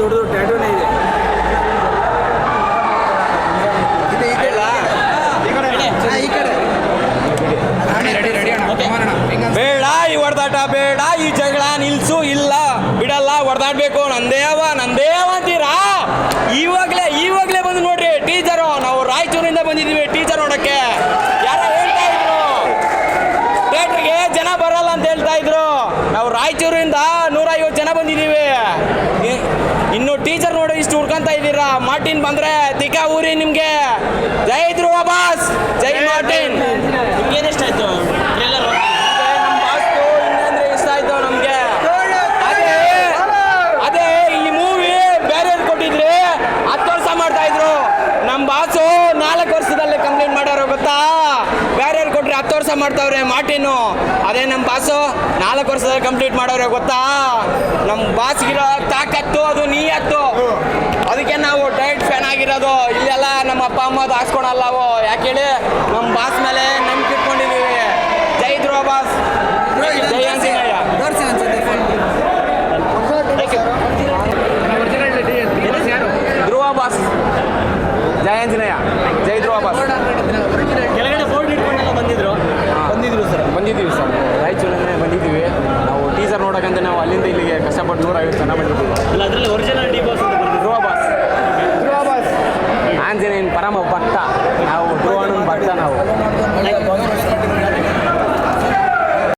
ದೊಡ್ಡದು ಟ್ಯಾಟೂನೇ ಇದೆ. ಬೇಡ ಈ ಹೊಡೆದಾಟ ಬೇಡ ಈ ಜಗಳ ನಿಲ್ಸು ಇಲ್ಲ. ಬಿಡಲ್ಲ ಹೊಡೆದಾಡ್ಬೇಕು. ನಂದೇವ ನಂದೇವ ಅಂತೀರಾ? ಇವಾಗ್ಲೇ ಇವಾಗ್ಲೇ ಬಂದು ನೋಡ್ರಿ ಟೀಚರು ನಾವು ರಾಯಚೂರಿಂದ ಬಂದಿದ್ದೀವಿ ಟೀಚರ್ ನೋಡಕ್ಕೆ. ಯಾರ ಹೇಳ್ತಾ ಇದ್ರು. ಥಿಯೇಟ್ರಿಗೆ ಜನ ಬರಲ್ಲ ಅಂತ ಹೇಳ್ತಾ ಇದ್ರು. ನಾವು ರಾಯಚೂರಿಂದ ನೂರೈವತ್ತು ಜನ ಬಂದಿದ್ದೀವಿ. ಇನ್ನು ಟೀಚರ್ ನೋಡಿ ಇಷ್ಟು ಹುಡ್ಕೊಂತ ಇದ್ದೀರಾ? ಮಾರ್ಟಿನ್ ಬಂದ್ರೆ ತಿಕ್ಕ ಊರಿ ನಿಮ್ಗೆ. ಜೈ ಧ್ರುವ ಬಾಸ್ ಜೈ ಮಾರ್ಟಿನ್ ನಿಮ್ಗೇನು ಇಷ್ಟ ಆಯ್ತು ನಮ್ಮ ಬಾಸ್ತು ಇನ್ನೇಂದ್ರೆ ಇಷ್ಟ ಆಯ್ತು ನಮ್ಗೆ ಅದೇ ಅದೇ ಈ ಮೂವಿ ಬೇರೆ ಕೊಟ್ಟಿದ್ರಿ ಹತ್ತು ವರ್ಷ ಮಾಡ್ತಾ ಇದ್ರು ನಮ್ಮ ಬಾಸು ನಾಲ್ಕು ವರ್ಷದಲ್ಲಿ ಕಂಪ್ಲೀಟ್ ಮಾಡೋರು ಗೊತ್ತಾ ಬೇರೆ ಹತ್ತು ವರ್ಷ ಮಾಡ್ತಾವ್ರೆ ಮಾರ್ಟಿನು ಅದೇ ನಮ್ಮ ಬಾಸು ನಾಲ್ಕು ವರ್ಷದಲ್ಲಿ ಕಂಪ್ಲೀಟ್ ಮಾಡೋರೆ ಗೊತ್ತಾ? ನಮ್ಮ ಬಾಸ್ಗಿರೋ ತಾಕತ್ತು ಅದು ನೀಯತ್ತು. ಅದಕ್ಕೆ ನಾವು ಟೈಟ್ ಫ್ಯಾನ್ ಆಗಿರೋದು. ಇಲ್ಲೆಲ್ಲ ನಮ್ಮ ಅಪ್ಪ ಅಮ್ಮದು ಹಾಕ್ಸ್ಕೊಳಲ್ಲ ಅವು. ಯಾಕೆ ಹೇಳಿ? ನಮ್ಮ ಬಾಸ್ ಮೇಲೆ ನಂಬಿಕೆ ಇಟ್ಕೊಂಡಿದ್ದೀವಿ ಜೈ ಧ್ರುವ ಬಾಸ್. ಜೈ ಧ್ರುವ ಬಾಸ್. ಜೈ ಆಂಜನೇಯ. ಜೈ ಧ್ರುವ ಬಾಸ್. ಇಲ್ಲಿಗೆ ಕಷ್ಟಪಟ್ಟು ನೂರ ಐವತ್ತು ಜನ ಬಂದಿದ್ದು ಅದರಲ್ಲಿ original D boss Dhruva boss Dhruva boss ಆಂಜನೇಯನ್ ಪರಮ ಭಕ್ತ ನಾವು ಧ್ರುವನ ಭಕ್ತ ನಾವು.